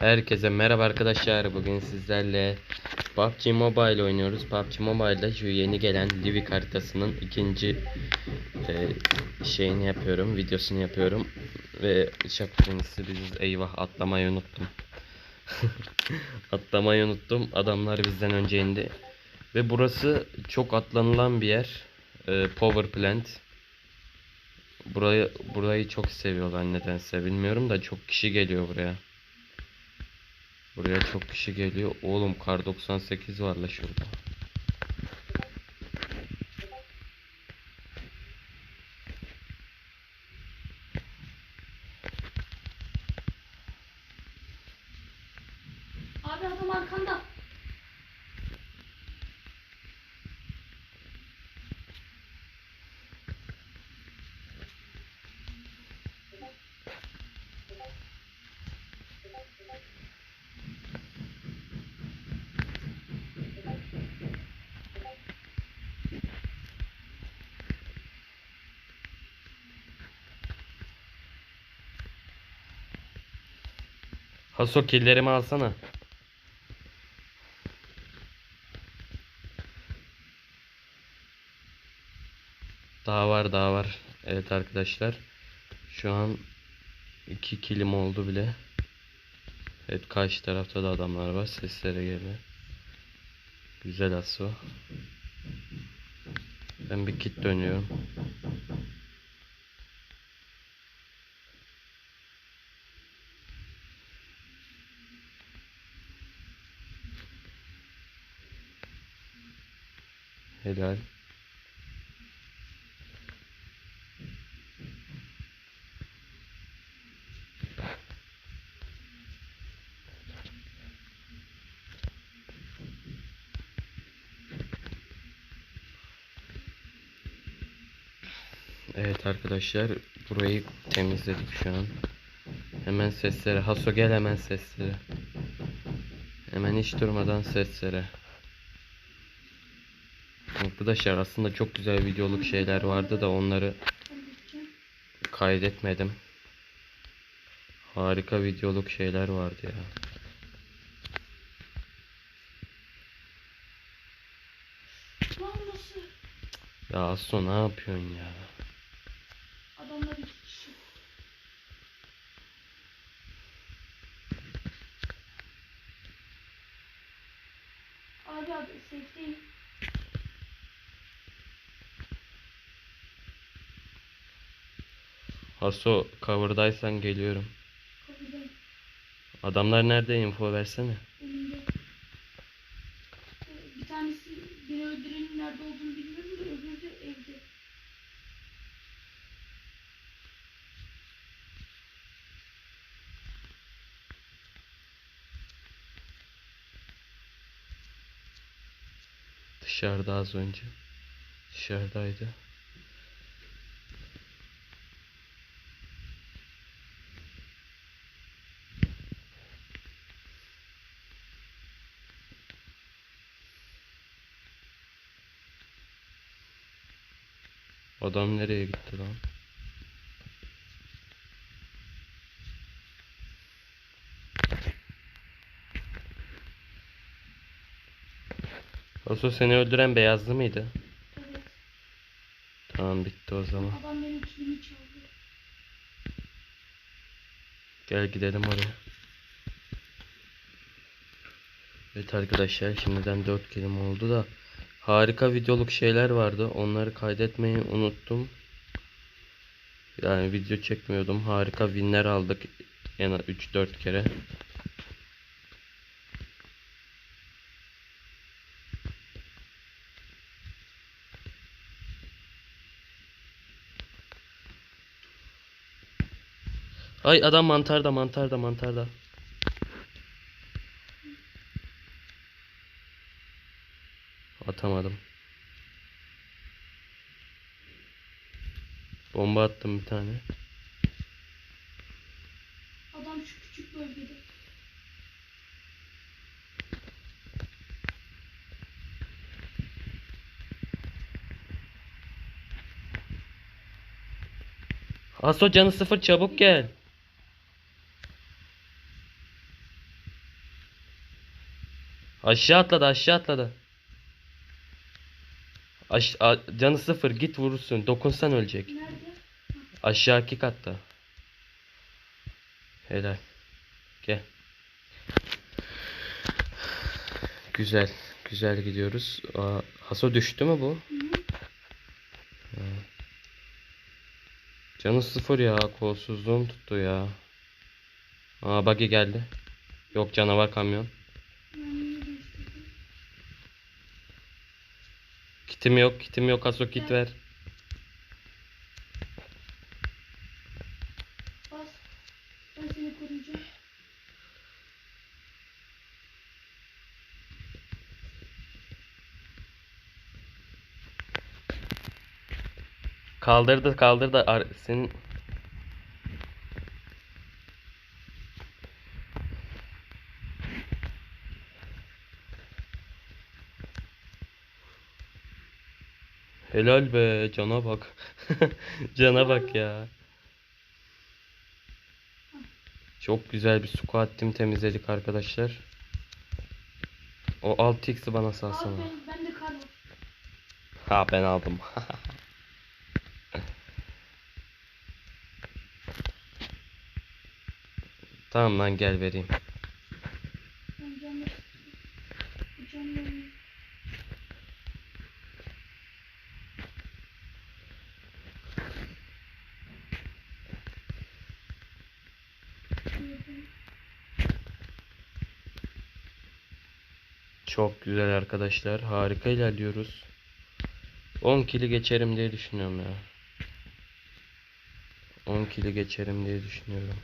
Herkese merhaba arkadaşlar. Bugün sizlerle PUBG Mobile oynuyoruz. PUBG Mobile'da şu yeni gelen Livik haritasının ikinci e, şeyini yapıyorum, videosunu yapıyorum. Ve birincisi biziz. Eyvah atlamayı unuttum. atlamayı unuttum. Adamlar bizden önce indi. Ve burası çok atlanılan bir yer. E, Power Plant. Burayı burayı çok seviyorlar nedense bilmiyorum da çok kişi geliyor buraya. Buraya çok kişi geliyor. Oğlum kar 98 var la şurada. Abi adam arkanda. Haso killerimi alsana. Daha var daha var. Evet arkadaşlar. Şu an iki kilim oldu bile. Evet karşı tarafta da adamlar var. Seslere geliyor. Güzel Haso. Ben bir kit dönüyorum. Helal. Evet arkadaşlar burayı temizledik şu an. Hemen seslere. Haso gel hemen seslere. Hemen hiç durmadan seslere. Arkadaşlar aslında çok güzel videoluk şeyler vardı da onları kaydetmedim. Harika videoluk şeyler vardı ya. Ya Asso ne yapıyorsun ya? Adamlar iki kişi. Abi abi safe'deyim. Asso cover'daysan geliyorum. Adamlar nerede info versene. Önümde. Bir tanesi beni öldürenin nerede olduğunu bilmiyorum da öbürü de evde. Dışarıda az önce. Dışarıdaydı. Adam nereye gitti lan? Aso seni öldüren beyazlı mıydı? Evet. Tamam bitti o zaman. Adam benim kilimi çaldı. Gel gidelim oraya. Evet arkadaşlar şimdiden 4 kelim oldu da harika videoluk şeyler vardı. Onları kaydetmeyi unuttum. Yani video çekmiyordum. Harika winler aldık. En az 3-4 kere. Ay adam mantarda mantarda mantarda. Atamadım. Bomba attım bir tane. Adam şu küçük bölgede. Aso canı sıfır çabuk gel. Aşağı atladı aşağı atladı. Aş canı sıfır git vurursun. Dokunsan ölecek. Nerede? Aşağıki katta. Helal. Gel. Güzel. Güzel gidiyoruz. Aa, Haso düştü mü bu? Hı hı. Canı sıfır ya. Kolsuzluğum tuttu ya. Aa buggy geldi. Yok canavar kamyon. Ben yine Kitim yok. Kitim yok. Haso kit ver. Bas. Ben seni koruyacağım. Kaldırdı kaldırdı. Ar senin Helal be cana bak. Cana bak ya. Çok güzel bir squat team temizledik arkadaşlar. O 6x'i bana salsana. ben, ben de. Ha ben aldım. Tamam lan gel vereyim. Ben canlı. Bu canlı. Çok güzel arkadaşlar. Harika ilerliyoruz. 10 kili geçerim diye düşünüyorum ya. 10 kili geçerim diye düşünüyorum.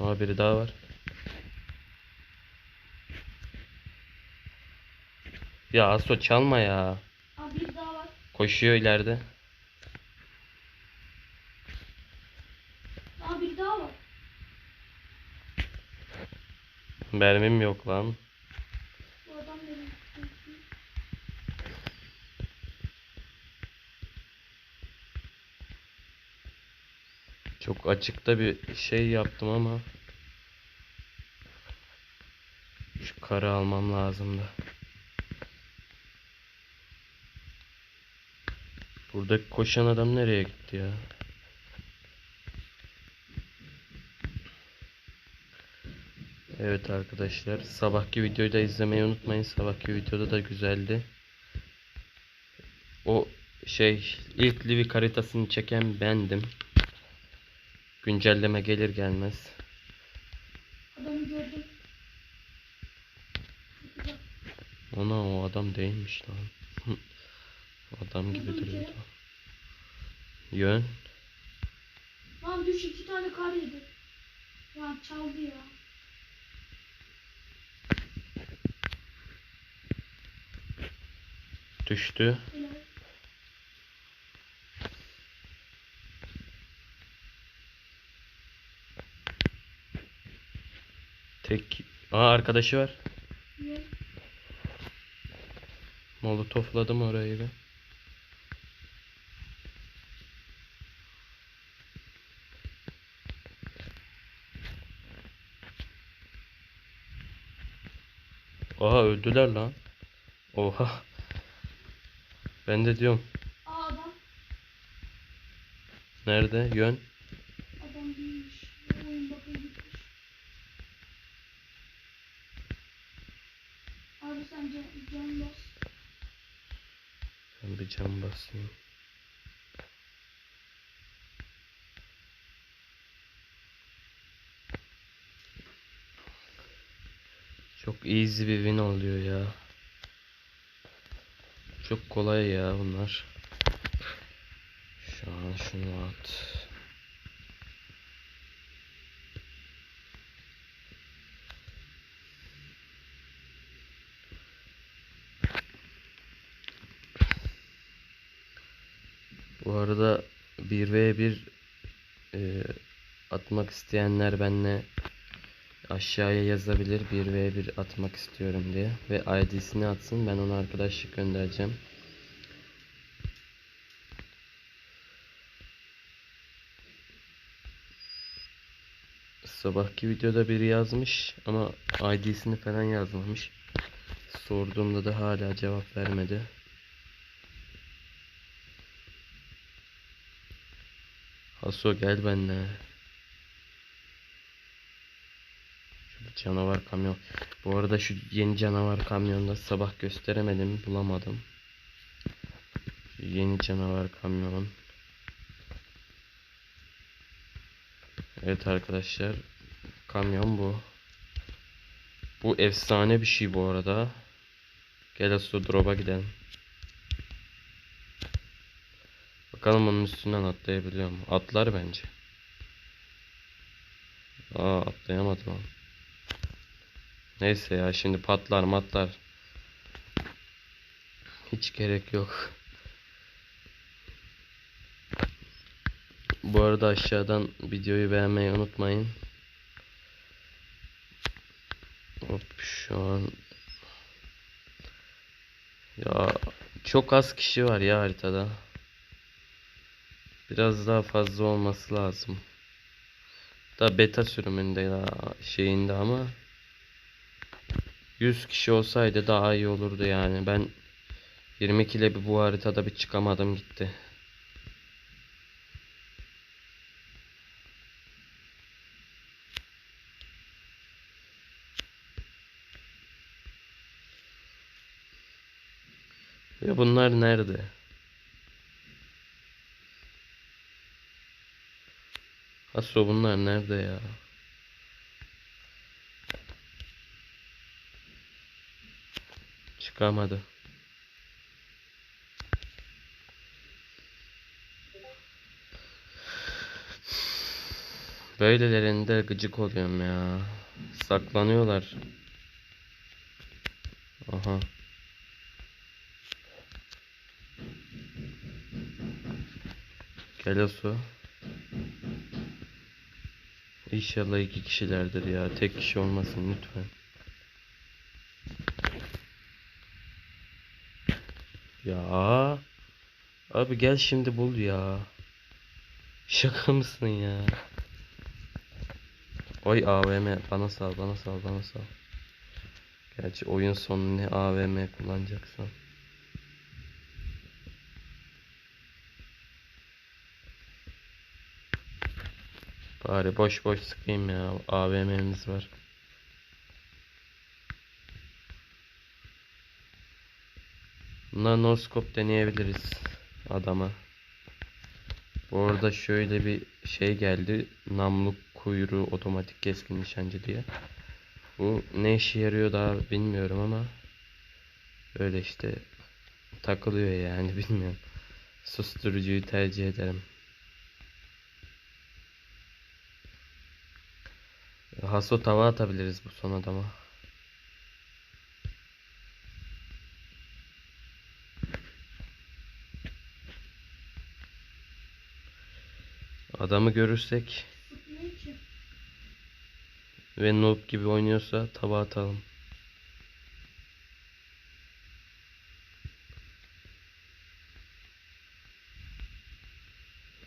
Aa biri daha var. Ya Aso çalma ya. Abi bir daha var. Koşuyor ileride. Abi bir daha var. Mermim yok lan. Bu adam benim. Çok açıkta bir şey yaptım ama şu karı almam lazımdı. Buradaki koşan adam nereye gitti ya? Evet arkadaşlar, sabahki videoyu da izlemeyi unutmayın. Sabahki videoda da güzeldi. O şey ilk Livik haritasını çeken bendim. Güncelleme gelir gelmez. Adamı gördüm. Ona o adam değilmiş lan. adam gibi duruyordu. Yön. Lan düş iki tane kar yedi. Ya çaldı ya. Düştü. Helal. Tek. Aa arkadaşı var. Niye? Molotofladım orayı bir. Oha öldüler lan. Oha. Ben de diyorum. Aa adam. Nerede? Yön. Adam değilmiş. Oyun bakın gitmiş. Abi sen can, can bas. Ben bir basayım. Çok easy bir win oluyor ya. Çok kolay ya bunlar. Şu an şunu at. Bu arada 1v1 e, atmak isteyenler benle aşağıya yazabilir 1v1 atmak istiyorum diye ve ID'sini atsın ben ona arkadaşlık göndereceğim. Sabahki videoda biri yazmış ama ID'sini falan yazmamış. Sorduğumda da hala cevap vermedi. Haso gel benimle. Şu bir canavar kamyon. Bu arada şu yeni canavar kamyonda sabah gösteremedim, bulamadım. Şu yeni canavar kamyon. Evet arkadaşlar. Kamyon bu. Bu efsane bir şey bu arada. Gel Asu drop'a gidelim. Bakalım onun üstünden atlayabiliyor mu? Atlar bence. Aa atlayamadım ama. Neyse ya şimdi patlar matlar. Hiç gerek yok. Bu arada aşağıdan videoyu beğenmeyi unutmayın. Hop şu an ya çok az kişi var ya haritada. Biraz daha fazla olması lazım. Da beta sürümünde ya şeyinde ama 100 kişi olsaydı daha iyi olurdu yani. Ben 22 ile bir bu haritada bir çıkamadım gitti. Ya bunlar nerede? Aso bunlar nerede ya? Çıkamadı. Böylelerinde gıcık oluyorum ya. Saklanıyorlar. Aha. Gel su. İnşallah iki kişilerdir ya. Tek kişi olmasın lütfen. Ya. Abi gel şimdi bul ya. Şaka mısın ya? Oy AVM bana sal bana sal bana sal. Gerçi oyun sonu ne AVM kullanacaksan. Bari boş boş sıkayım ya. AVM'miz var. Bunlar no scope deneyebiliriz adama. Bu arada şöyle bir şey geldi. Namluk kuyruğu otomatik keskin nişancı diye. Bu ne işe yarıyor daha bilmiyorum ama öyle işte takılıyor yani bilmiyorum. Susturucuyu tercih ederim. Haso tava atabiliriz bu son adama. Adamı görürsek ve noob gibi oynuyorsa tava atalım.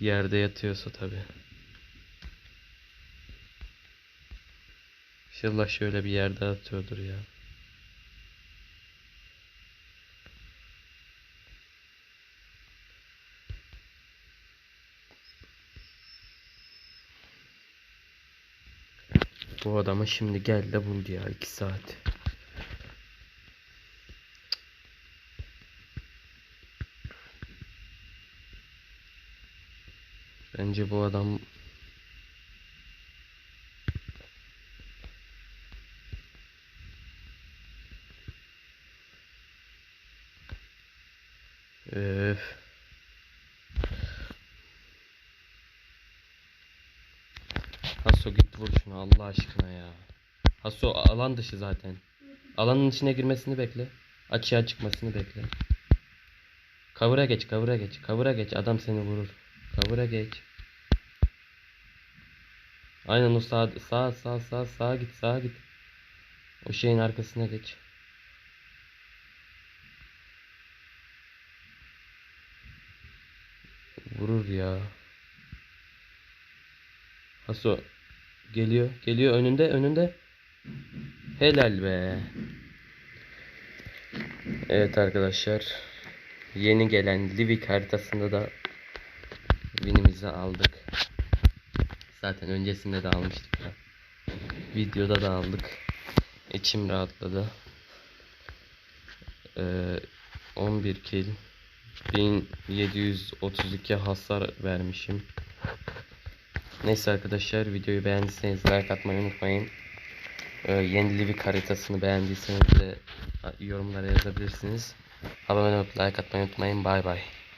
Yerde yatıyorsa tabi. İnşallah şöyle bir yerde atıyordur ya. Bu adamı şimdi gel de bul ya 2 saat. Bence bu adam Öf. Haso git vur şunu Allah aşkına ya. Haso alan dışı zaten. Alanın içine girmesini bekle. Açığa çıkmasını bekle. Kavura geç, kavura geç, kavura geç. Adam seni vurur. Kavura geç. Aynen o sağ sağ sağ sağ sağa git, sağa git. O şeyin arkasına geç. Vurur ya. Haso Geliyor. Geliyor önünde önünde. Helal be. Evet arkadaşlar. Yeni gelen Livik haritasında da winimizi aldık. Zaten öncesinde de almıştık ya. Videoda da aldık. İçim rahatladı. Ee, 11 kill 1732 hasar vermişim. Neyse arkadaşlar videoyu beğendiyseniz like atmayı unutmayın. Ee, yeni Livik haritasını beğendiyseniz de yorumlara yazabilirsiniz. Abone olup like atmayı unutmayın. Bay bay.